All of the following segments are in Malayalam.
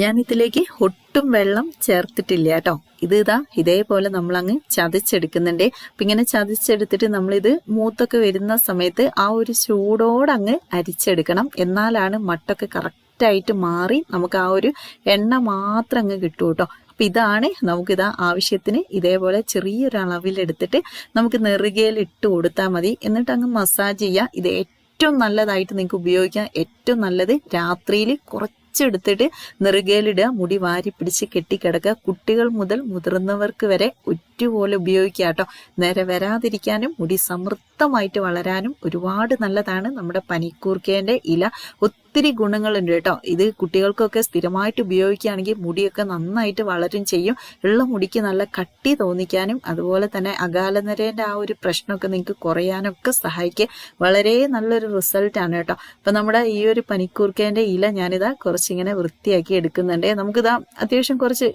ഞാൻ ഇതിലേക്ക് ഒട്ടും വെള്ളം ചേർത്തിട്ടില്ല കേട്ടോ. ഇത് ഇതാ ഇതേപോലെ നമ്മൾ അങ്ങ് ചതച്ചെടുക്കുന്നുണ്ട്. അപ്പം ഇങ്ങനെ ചതച്ചെടുത്തിട്ട് നമ്മളിത് മൂത്തൊക്കെ വരുന്ന സമയത്ത് ആ ഒരു ചൂടോടങ്ങ് അരിച്ചെടുക്കണം. എന്നാലാണ് മട്ടൊക്കെ കറക്റ്റായിട്ട് മാറി നമുക്ക് ആ ഒരു എണ്ണ മാത്രം അങ്ങ് കിട്ടൂ കേട്ടോ. അപ്പം ഇതാണ് നമുക്കിതാ ആവശ്യത്തിന് ഇതേപോലെ ചെറിയൊരു അളവിലെടുത്തിട്ട് നമുക്ക് നെറുകയിൽ ഇട്ട് കൊടുത്താൽ മതി. എന്നിട്ട് അങ്ങ് മസാജ് ചെയ്യുക ഇത് ഏറ്റവും നല്ലതായിട്ട് നിങ്ങൾക്ക് ഉപയോഗിക്കാം. ഏറ്റവും നല്ലത് രാത്രിയിൽ കുറച്ചെടുത്തിട്ട് നെറുകയിലിടുക മുടി വാരി പിടിച്ച് കെട്ടിക്കിടക്കുക. കുട്ടികൾ മുതൽ മുതിർന്നവർക്ക് വരെ ഒറ്റുപോലെ ഉപയോഗിക്കുക കേട്ടോ. നേരെ വരാതിരിക്കാനും മുടി സമൃദ്ധമായിട്ട് വളരാനും ഒരുപാട് നല്ലതാണ് നമ്മുടെ പനിക്കൂർക്കേന്റെ ഇല. ഒത്തിരി ഗുണങ്ങളുണ്ട് കേട്ടോ. ഇത് കുട്ടികൾക്കൊക്കെ സ്ഥിരമായിട്ട് ഉപയോഗിക്കുകയാണെങ്കിൽ മുടിയൊക്കെ നന്നായിട്ട് വളരും ചെയ്യും. ഉള്ള മുടിക്ക് നല്ല കട്ടി തോന്നിക്കാനും അതുപോലെ തന്നെ അകാലനരേന്റെ ആ ഒരു പ്രശ്നമൊക്കെ നിങ്ങൾക്ക് കുറയാനൊക്കെ സഹായിക്കുക വളരെ നല്ലൊരു റിസൾട്ടാണ് കേട്ടോ. അപ്പൊ നമ്മുടെ ഈ ഒരു പനിക്കൂർക്കേന്റെ ഇല ഞാനിതാ കുറച്ചിങ്ങനെ വൃത്തിയാക്കി എടുക്കുന്നുണ്ട്. നമുക്കിതാ അത്യാവശ്യം കുറച്ച്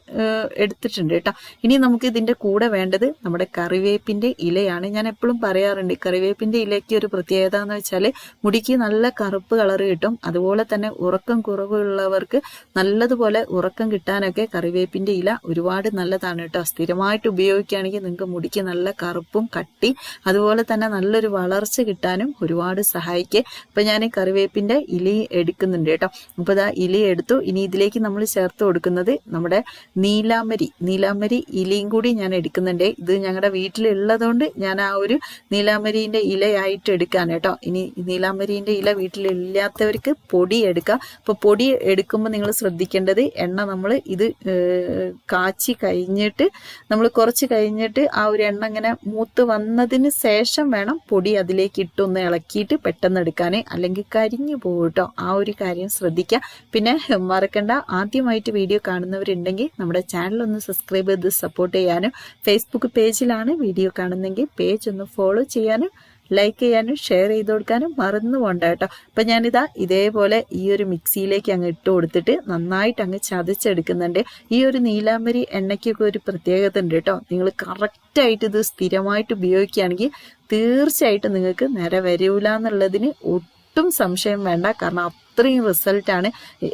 എടുത്തിട്ടുണ്ട് കേട്ടോ. ഇനി നമുക്ക് ഇതിന്റെ കൂടെ വേണ്ടത് നമ്മുടെ കറിവേപ്പിന്റെ ഇലയാണ്. ഞാൻ എപ്പോഴും പറയാറുണ്ട് കറിവേപ്പിന്റെ ഇലയ്ക്ക് ഒരു പ്രത്യേകത എന്ന് വെച്ചാൽ മുടിക്ക് നല്ല കറുപ്പ് കളർ കിട്ടും. അതുപോലെ തന്നെ ഉറക്കം കുറവുള്ളവർക്ക് നല്ലതുപോലെ ഉറക്കം കിട്ടാനൊക്കെ കറിവേപ്പിന്റെ ഇല ഒരുപാട് നല്ലതാണ് കേട്ടോ. സ്ഥിരമായിട്ട് ഉപയോഗിക്കുകയാണെങ്കിൽ നിങ്ങൾക്ക് മുടിക്ക് നല്ല കറുപ്പും കട്ടി അതുപോലെ തന്നെ നല്ലൊരു വളർച്ച കിട്ടാനും ഒരുപാട് സഹായിക്കുക അപ്പം ഞാൻ ഈ കറിവേപ്പിന്റെ ഇലി എടുക്കുന്നുണ്ട് കേട്ടോ. അപ്പോൾ ഇതാ ഇലി എടുത്തു. ഇനി ഇതിലേക്ക് നമ്മൾ ചേർത്ത് കൊടുക്കുന്നത് നമ്മുടെ നീലാമരി നീലാമരി ഇലയും കൂടി ഞാൻ എടുക്കുന്നുണ്ട്. ഇത് ഞങ്ങളുടെ വീട്ടിലുള്ളതുകൊണ്ട് ഞാൻ ആ ഒരു നീലാമരീന്റെ ഇലയായിട്ട് എടുക്കാൻ കേട്ടോ. ഇനി നീലാമരീന്റെ ഇല വീട്ടിലില്ലാത്തവർക്ക് പൊടി എടുക്കുക അപ്പൊ പൊടി എടുക്കുമ്പോൾ നിങ്ങൾ ശ്രദ്ധിക്കേണ്ടത് എണ്ണ നമ്മൾ ഇത് കാച്ചി കഴിഞ്ഞിട്ട് നമ്മൾ കുറച്ച് കഴിഞ്ഞിട്ട് ആ ഒരു എണ്ണ ഇങ്ങനെ മൂത്ത് വന്നതിന് ശേഷം വേണം പൊടി അതിലേക്ക് ഇട്ടൊന്ന് ഇളക്കിയിട്ട് പെട്ടെന്ന് എടുക്കാൻ അല്ലെങ്കിൽ കരിഞ്ഞു പോകും ആ ഒരു കാര്യം ശ്രദ്ധിക്കുക പിന്നെ മറക്കണ്ട ആദ്യമായിട്ട് വീഡിയോ കാണുന്നവരുണ്ടെങ്കിൽ നമ്മുടെ ചാനൽ ഒന്ന് സബ്സ്ക്രൈബ് ചെയ്ത് സപ്പോർട്ട് ചെയ്യാനും ഫേസ്ബുക്ക് പേജിലാണ് വീഡിയോ കാണുന്നെങ്കിൽ പേജ് ഒന്ന് ഫോളോ ചെയ്യാനും ലൈക്ക് ചെയ്യാനും ഷെയർ ചെയ്ത് കൊടുക്കാനും മറന്നു പോണ്ട കേട്ടോ. അപ്പം ഞാനിതാ ഇതേപോലെ ഈ ഒരു മിക്സിയിലേക്ക് അങ്ങ് ഇട്ട് കൊടുത്തിട്ട് നന്നായിട്ട് അങ്ങ് ചതച്ചെടുക്കുന്നുണ്ട്. ഈ ഒരു നീലാമ്പരി എണ്ണയ്ക്കൊക്കെ ഒരു പ്രത്യേകത ഉണ്ട് കേട്ടോ. നിങ്ങൾ കറക്റ്റായിട്ട് ഇത് സ്ഥിരമായിട്ട് ഉപയോഗിക്കുകയാണെങ്കിൽ തീർച്ചയായിട്ടും നിങ്ങൾക്ക് നേരെ വരൂല എന്നുള്ളതിന് ഒട്ടും സംശയം വേണ്ട. കാരണം അത്രയും റിസൾട്ടാണ്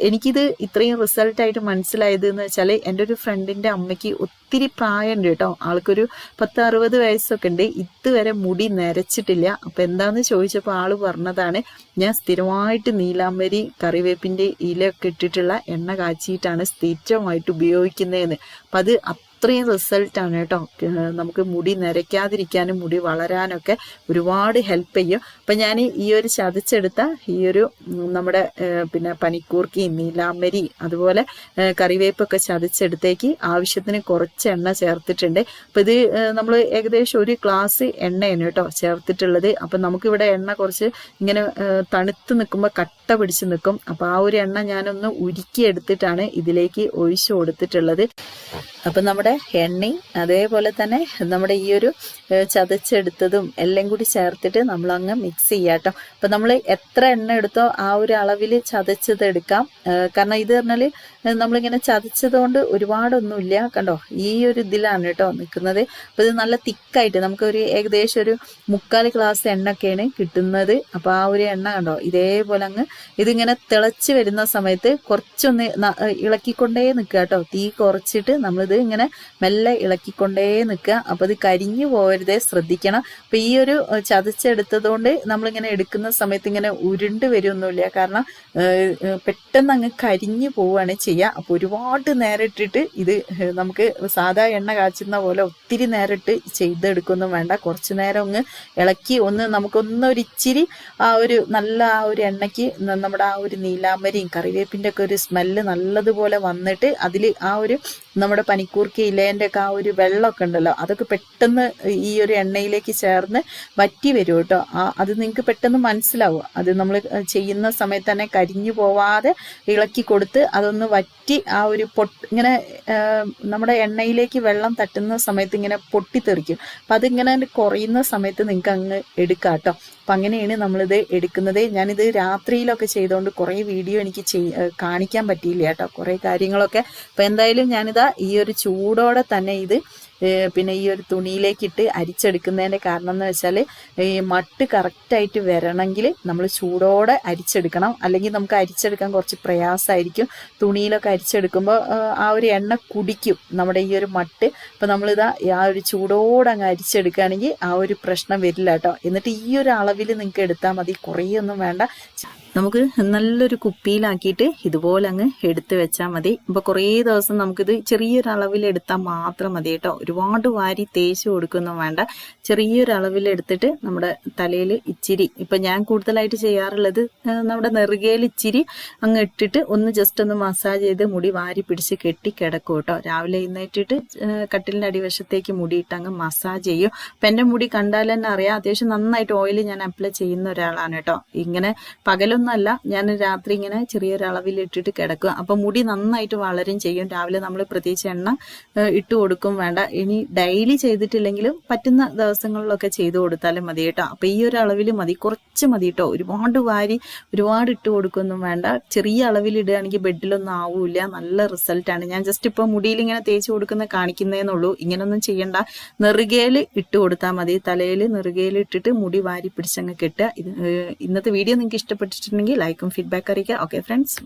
എനിക്കിത് ഇത്രയും റിസൾട്ടായിട്ട് മനസ്സിലായത് എന്ന് വെച്ചാൽ എന്റെ ഒരു ഫ്രണ്ടിന്റെ അമ്മയ്ക്ക് ഒത്തിരി പ്രായമുണ്ട് കേട്ടോ. ആൾക്കൊരു പത്ത് അറുപത് വയസ്സൊക്കെ ഉണ്ട്. ഇതുവരെ മുടി നരച്ചിട്ടില്ല. അപ്പം എന്താന്ന് ചോദിച്ചപ്പോൾ ആൾ പറഞ്ഞതാണ് ഞാൻ സ്ഥിരമായിട്ട് നീലാമ്പരി കറിവേപ്പിന്റെ ഇലയൊക്കെ ഇട്ടിട്ടുള്ള എണ്ണ കാച്ചിയിട്ടാണ് സ്ഥിരമായിട്ട് ഉപയോഗിക്കുന്നതെന്ന്. അപ്പം അത് അത്രയും റിസൾട്ടാണ് കേട്ടോ. നമുക്ക് മുടി നരയ്ക്കാതിരിക്കാനും മുടി വളരാനൊക്കെ ഒരുപാട് ഹെൽപ്പ് ചെയ്യും. അപ്പം ഞാൻ ഈ ഒരു ചതച്ചെടുത്ത ഈ ഒരു നമ്മുടെ പിന്നെ പനിക്കൂർക്കി നീലാമ്പരി അതുപോലെ കറിവേപ്പൊക്കെ ചതച്ചെടുത്തേക്ക് ആവശ്യത്തിന് കുറച്ച് എണ്ണ ചേർത്തിട്ടുണ്ട്. അപ്പം ഇത് നമ്മൾ ഏകദേശം ഒരു ഗ്ലാസ് എണ്ണയാണ് കേട്ടോ ചേർത്തിട്ടുള്ളത്. അപ്പം നമുക്കിവിടെ എണ്ണ കുറച്ച് ഇങ്ങനെ തണുത്ത് നിൽക്കുമ്പോൾ കട്ട പിടിച്ച് നിൽക്കും. അപ്പം ആ ഒരു എണ്ണ ഞാനൊന്ന് ഉരുക്കി എടുത്തിട്ടാണ് ഇതിലേക്ക് ഒഴിച്ചു കൊടുത്തിട്ടുള്ളത്. അപ്പം നമ്മുടെ എണ്ണയും അതേപോലെ തന്നെ നമ്മുടെ ഈ ഒരു ചതച്ചെടുത്തതും എല്ലാം കൂടി ചേർത്തിട്ട് നമ്മൾ അങ്ങ് മിക്സ് ചെയ്യാട്ടോ. അപ്പം നമ്മൾ എത്ര എണ്ണ എടുത്തോ ആ ഒരു അളവിൽ ചതച്ചത് എടുക്കാം കാരണം ഇത് പറഞ്ഞാൽ നമ്മളിങ്ങനെ ചതച്ചത് കൊണ്ട് ഒരുപാടൊന്നുമില്ല. കണ്ടോ? ഈ ഒരു ഇതിലാണ് കേട്ടോ നിൽക്കുന്നത്. അപ്പം ഇത് നല്ല തിക്കായിട്ട് നമുക്ക് ഒരു ഏകദേശം ഒരു മുക്കാൽ ഗ്ലാസ് എണ്ണ എണ്ണയൊക്കെയാണ് കിട്ടുന്നത്. അപ്പം ആ ഒരു എണ്ണ കണ്ടോ? ഇതേപോലെ അങ്ങ് ഇതിങ്ങനെ തിളച്ച് വരുന്ന സമയത്ത് കുറച്ചൊന്ന് ഇളക്കിക്കൊണ്ടേ നിൽക്കുക കേട്ടോ. തീ കുറച്ചിട്ട് നമ്മളിത് ഇങ്ങനെ മെല്ലെ ഇളക്കിക്കൊണ്ടേ നിൽക്കുക. അപ്പോൾ ഇത് കരിഞ്ഞു പോകരുതേ ശ്രദ്ധിക്കണം. അപ്പം ഈ ഒരു ചതച്ചെടുത്തത് കൊണ്ട് നമ്മളിങ്ങനെ എടുക്കുന്ന സമയത്ത് ഇങ്ങനെ ഉരുണ്ട് വരുമൊന്നുമില്ല. കാരണം പെട്ടെന്ന് അങ്ങ് കരിഞ്ഞു പോവുകയാണ് ചെയ്യുക. അപ്പോൾ ഒരുപാട് നേരം ഇട്ടിട്ട് ഇത് നമുക്ക് സാധാ എണ്ണ കാച്ചുന്ന പോലെ ഒത്തിരി നേരം ഇട്ട് ചെയ്തെടുക്കൊന്നും വേണ്ട. കുറച്ച് നേരം ഒന്ന് ഇളക്കി ഒന്ന് നമുക്കൊന്നൊരിച്ചിരി ആ ഒരു നല്ല ആ ഒരു എണ്ണയ്ക്ക് നമ്മുടെ ആ ഒരു നീലാമ്പരിയും കറിവേപ്പിന്റെ ഒക്കെ ഒരു സ്മെല്ല് നല്ലതുപോലെ വന്നിട്ട് അതിൽ ആ ഒരു നമ്മുടെ പനിക്കൂർക്ക ഇലേന്റെ ഒക്കെ ആ ഒരു വെള്ളമൊക്കെ ഉണ്ടല്ലോ അതൊക്കെ പെട്ടെന്ന് ഈ ഒരു എണ്ണയിലേക്ക് ചേർന്ന് വറ്റി വരും കേട്ടോ. ആ അത് നിങ്ങൾക്ക് പെട്ടെന്ന് മനസ്സിലാവും. അത് നമ്മൾ ചെയ്യുന്ന സമയത്ത് തന്നെ കരിഞ്ഞു പോവാതെ ഇളക്കി കൊടുത്ത് അതൊന്ന് വറ്റി ആ ഒരു പൊട്ട് ഇങ്ങനെ നമ്മുടെ എണ്ണയിലേക്ക് വെള്ളം തട്ടുന്ന സമയത്ത് ഇങ്ങനെ പൊട്ടിത്തെറിക്കും. അപ്പം അതിങ്ങനെ കുറയുന്ന സമയത്ത് നിങ്ങൾക്ക് അങ്ങ് എടുക്കാം കേട്ടോ. അപ്പം അങ്ങനെയാണ് നമ്മളിത് എടുക്കുന്നത്. ഞാനിത് രാത്രിയിലൊക്കെ ചെയ്തുകൊണ്ട് കുറേ വീഡിയോ എനിക്ക് കാണിക്കാൻ പറ്റിയില്ല കേട്ടോ. കുറേ കാര്യങ്ങളൊക്കെ. അപ്പം എന്തായാലും ഞാനിതാ ഈ ഒരു ചൂടോടെ തന്നെ ഇത് പിന്നെ ഈ ഒരു തുണിയിലേക്കിട്ട് അരിച്ചെടുക്കുന്നതിന്റെ കാരണം എന്ന് വെച്ചാൽ ഈ മട്ട് കറക്റ്റായിട്ട് വരണമെങ്കിൽ നമ്മൾ ചൂടോടെ അരിച്ചെടുക്കണം. അല്ലെങ്കിൽ നമുക്ക് അരിച്ചെടുക്കാൻ കുറച്ച് പ്രയാസമായിരിക്കും. തുണിയിലൊക്കെ അരിച്ചെടുക്കുമ്പോൾ ആ ഒരു എണ്ണ കുടിക്കും നമ്മുടെ ഈ ഒരു മട്ട്. അപ്പം നമ്മളിതാ ആ ഒരു ചൂടോടെ അങ്ങ് അരിച്ചെടുക്കുകയാണെങ്കിൽ ആ ഒരു പ്രശ്നം വരില്ല കേട്ടോ. എന്നിട്ട് ഈ ഒരു അളവിൽ നിങ്ങൾക്ക് എടുത്താൽ മതി. കുറേയൊന്നും വേണ്ട. നമുക്ക് നല്ലൊരു കുപ്പിയിലാക്കിയിട്ട് ഇതുപോലെ അങ്ങ് എടുത്ത് വെച്ചാൽ മതി. ഇപ്പോൾ കുറേ ദിവസം നമുക്കിത് ചെറിയൊരളവിൽ എടുത്താൽ മാത്രം മതി കേട്ടോ. ഒരുപാട് വാരി തേച്ച് കൊടുക്കൊന്നും വേണ്ട. ചെറിയൊരളവിൽ എടുത്തിട്ട് നമ്മുടെ തലയിൽ ഇച്ചിരി ഇപ്പം ഞാൻ കൂടുതലായിട്ട് ചെയ്യാറുള്ളത് നമ്മുടെ നെറുകയിൽ ഇച്ചിരി അങ്ങ് ഇട്ടിട്ട് ഒന്ന് ജസ്റ്റ് ഒന്ന് മസാജ് ചെയ്ത് മുടി വാരി പിടിച്ച് കെട്ടി കിടക്കും കേട്ടോ. രാവിലെ എഴുന്നേറ്റിട്ട് കട്ടിലിന്റെ അടിവശത്തേക്ക് മുടിയിട്ട് അങ്ങ് മസാജ് ചെയ്യും. അപ്പം എന്റെ മുടി കണ്ടാൽ തന്നെ അറിയാം അത്യാവശ്യം നന്നായിട്ട് ഓയിൽ ഞാൻ അപ്ലൈ ചെയ്യുന്ന ഒരാളാണ് കേട്ടോ. ഇങ്ങനെ പകലൊന്നും ഒന്നല്ല ഞാൻ രാത്രി ഇങ്ങനെ ചെറിയൊരു അളവിൽ ഇട്ടിട്ട് കിടക്കുക. അപ്പം മുടി നന്നായിട്ട് വളരും ചെയ്യും. രാവിലെ നമ്മൾ പ്രത്യേകിച്ച് എണ്ണ ഇട്ട് കൊടുക്കും വേണ്ട. ഇനി ഡെയിലി ചെയ്തിട്ടില്ലെങ്കിലും പറ്റുന്ന ദിവസങ്ങളിലൊക്കെ ചെയ്തു കൊടുത്താലും മതി കേട്ടോ. അപ്പം ഈ ഒരു അളവിൽ മതി. കുറച്ച് മതി കേട്ടോ. ഒരുപാട് വാരി ഒരുപാട് ഇട്ട് കൊടുക്കൊന്നും വേണ്ട. ചെറിയ അളവിൽ ഇടുകയാണെങ്കിൽ ബെഡിലൊന്നും ആവൂല നല്ല റിസൾട്ടാണ് ഞാൻ ജസ്റ്റ് ഇപ്പോൾ മുടിയിൽ ഇങ്ങനെ തേച്ച് കൊടുക്കുന്ന കാണിക്കുന്നതെന്നുള്ളൂ ഇങ്ങനൊന്നും ചെയ്യണ്ട. നെറുകയിൽ ഇട്ട് കൊടുത്താൽ മതി. തലയിൽ നെറുകയിൽ ഇട്ടിട്ട് മുടി വാരി പിടിച്ചങ്ങ് കെട്ടുക. ഇന്നത്തെ വീഡിയോ നിങ്ങൾക്ക് मिलेंगे लाइक एंड फीडबैक करेंगे ओके फ्रेंड्स